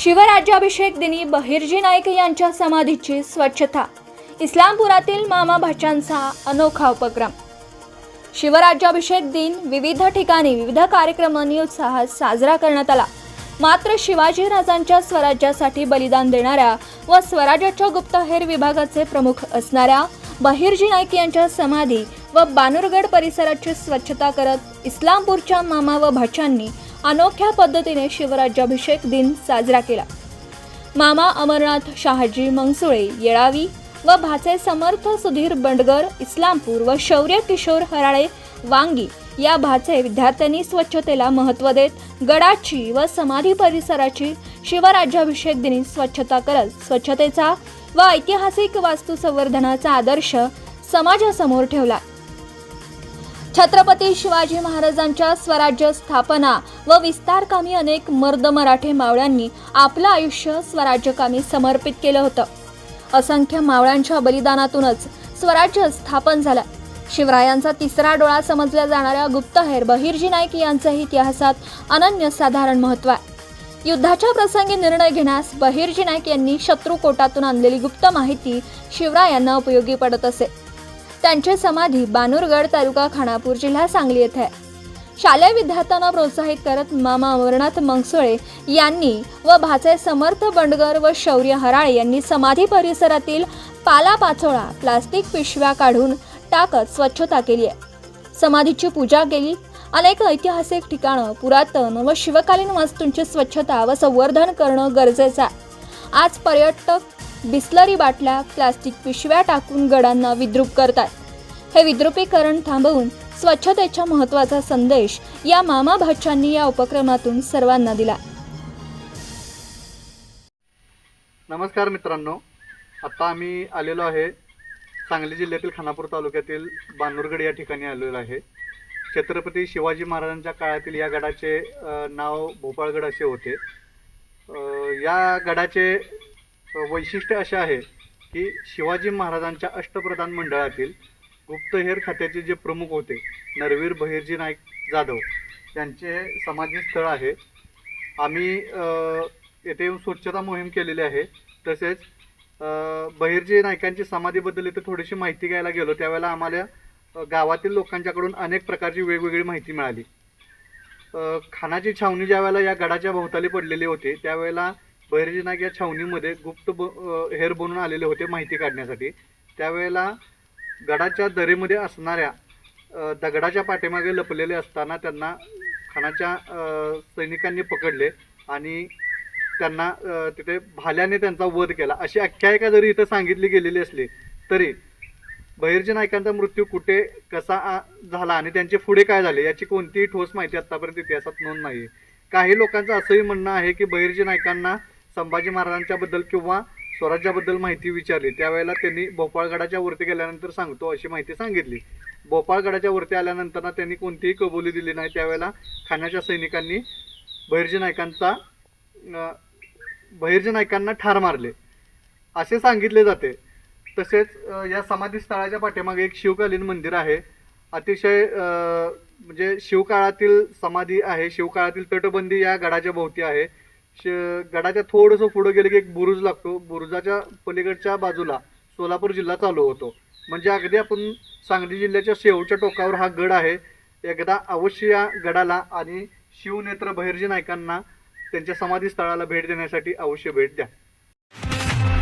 शिवराज्याभिषेक दिनी बहिर्जी नाईक यांच्या समाधीची स्वच्छता. इस्लामपुरातील मामा भाच्यांचा अनोखा उपक्रम. शिवराज्याभिषेक दिन विविध ठिकाणी विविध कार्यक्रमांनी उत्साहात साजरा करण्यात आला. मात्र शिवाजीराजांच्या स्वराज्यासाठी बलिदान देणाऱ्या व स्वराज्याच्या गुप्तहेर विभागाचे प्रमुख असणाऱ्या बहिर्जी नाईक यांच्या समाधी व बानुरगड परिसराची स्वच्छता करत इस्लामपूरच्या मामा व भाच्यांनी अनोख्या पद्धतीने शिवराज्याभिषेक दिन साजरा केला. मामा अमरनाथ शहाजी मंगसुळे येळावी व भाचे समर्थ सुधीर बंडगर इस्लामपूर व शौर्य किशोर हराळे वांगी या भाचे विद्यार्थ्यांनी स्वच्छतेला महत्त्व देत गडाची व समाधी परिसराची शिवराज्याभिषेक दिनी स्वच्छता करत स्वच्छतेचा व ऐतिहासिक वास्तू संवर्धनाचा आदर्श समाजासमोर ठेवला. छत्रपती शिवाजी महाराजांच्या स्वराज्य स्थापना व विस्तारकामी अनेक मर्द मराठे मावळ्यांनी आपलं आयुष्य स्वराज्यकामी समर्पित केलं होतं. असंख्य मावळ्यांच्या बलिदानातूनच स्वराज्य स्थापन झालं. शिवरायांचा तिसरा डोळा समजल्या जाणाऱ्या गुप्तहेर बहिर्जी नाईक यांचंही इतिहासात अनन्यसाधारण महत्त्व आहे. युद्धाच्या प्रसंगी निर्णय घेण्यास बहिर्जी नाईक यांनी शत्रू कोटातून आणलेली गुप्त माहिती शिवरायांना उपयोगी पडत असे. त्यांची समाधी बानुरगड तालुका खानापूर जिल्हा सांगली येथे. आहे शालेय विद्यार्थ्यांना प्रोत्साहित करत मामा अमरनाथ मंगसुळे यांनी व भाचे समर्थ बंडगर व शौर्य हराळे यांनी समाधी परिसरातील पालापाचोळा प्लास्टिक पिशव्या काढून टाकत स्वच्छता केली आहे. समाधीची पूजा केली. अनेक ऐतिहासिक ठिकाणं पुरातन व शिवकालीन वस्तूंची स्वच्छता व संवर्धन करणं गरजेचं आहे. आज पर्यटक बिस्लरी बाटल्या प्लास्टिक पिशव्या टाकून गडांना विद्रूप करतात. हे विद्रुपीकरण थांबवून स्वच्छतेच्या महत्त्वाचा संदेश या मामा भाच्यांनी या उपक्रमातून सर्वांना दिला. नमस्कार मित्रांनो. आता आम्ही आलेलो आहे सांगली जिल्ह्यातील खानापूर तालुक्यातील बानुरगड या ठिकाणी आलेलो आहे. छत्रपती शिवाजी महाराजांच्या काळातील या गडाचे नाव भोपाळगड असे होते. या गडाचे वैशिष्ट्य असे आहे की शिवाजी महाराजांच्या अष्टप्रधान मंडळातील गुप्तहेर खात्याचे जे प्रमुख होते नरवीर बहिर्जी नाईक जाधव यांचे समाधीस्थळ आहे. आम्ही येथे येऊन स्वच्छता मोहीम केलेली आहे. तसेच बहिर्जी नायकांची समाधीबद्दल इथे थोडीशी माहिती घ्यायला गेलो त्यावेळेला आम्हाला गावातील लोकांच्याकडून अनेक प्रकारची वेगवेगळी माहिती मिळाली. खानाची छावणी ज्या वेळेला या गडाच्या भोवताली पडलेली होती त्यावेळेला बहिर्जी या छावणीमध्ये गुप्त ब हेर बनून आलेले होते माहिती काढण्यासाठी. त्यावेळेला गडाच्या दरीमध्ये असणाऱ्या दगडाच्या पाठीमागे लपलेले असताना त्यांना खानाच्या सैनिकांनी पकडले आणि त्यांना तिथे भाल्याने त्यांचा वध केला. अशी आख्यायिका जरी इथं सांगितली गेलेली असली तरी बहिर्जी नायकांचा मृत्यू कुठे कसा झाला आणि त्यांचे पुढे काय झाले याची कोणतीही ठोस माहिती आतापर्यंत इतिहासात नोंद नाही काही लोकांचं असंही म्हणणं आहे की बहिर्जी नायकांना संभाजी महाराजांच्या बद्दल किंवा स्वराज्याबद्दल माहिती विचारली. त्यावेळेला त्यांनी भोपाळगडाच्या वरती गेल्यानंतर सांगतो अशी माहिती सांगितली. भोपाळगडाच्या वरती आल्यानंतर ना त्यांनी कोणतीही कबुली दिली नाही. त्यावेळेला खाण्याच्या सैनिकांनी बहिर्जी नायकांचा अं, बहिर्जी नायकांना ठार मारले. असे सांगितले जाते. तसेच या या समाधीस्थळाच्या पाठीमागे एक शिवकालीन मंदिर आहे. अतिशय म्हणजे शिवकाळातील समाधी आहे. शिवकाळातील तटबंदी या गडाच्या भोवती आहे. गडाच्या थोडंसं पुढं गेलं की एक बुरुज लागतो. बुरुजाच्या पलीकडच्या बाजूला सोलापूर जिल्हा चालू होतो. म्हणजे अगदी आपण सांगली जिल्ह्याच्या शेवटच्या टोकावर हा गड आहे. एकदा अवश्य या गडाला आणि शिवनेत्र बहिर्जी नायकांना त्यांच्या समाधीस्थळाला भेट देण्यासाठी अवश्य भेट द्या.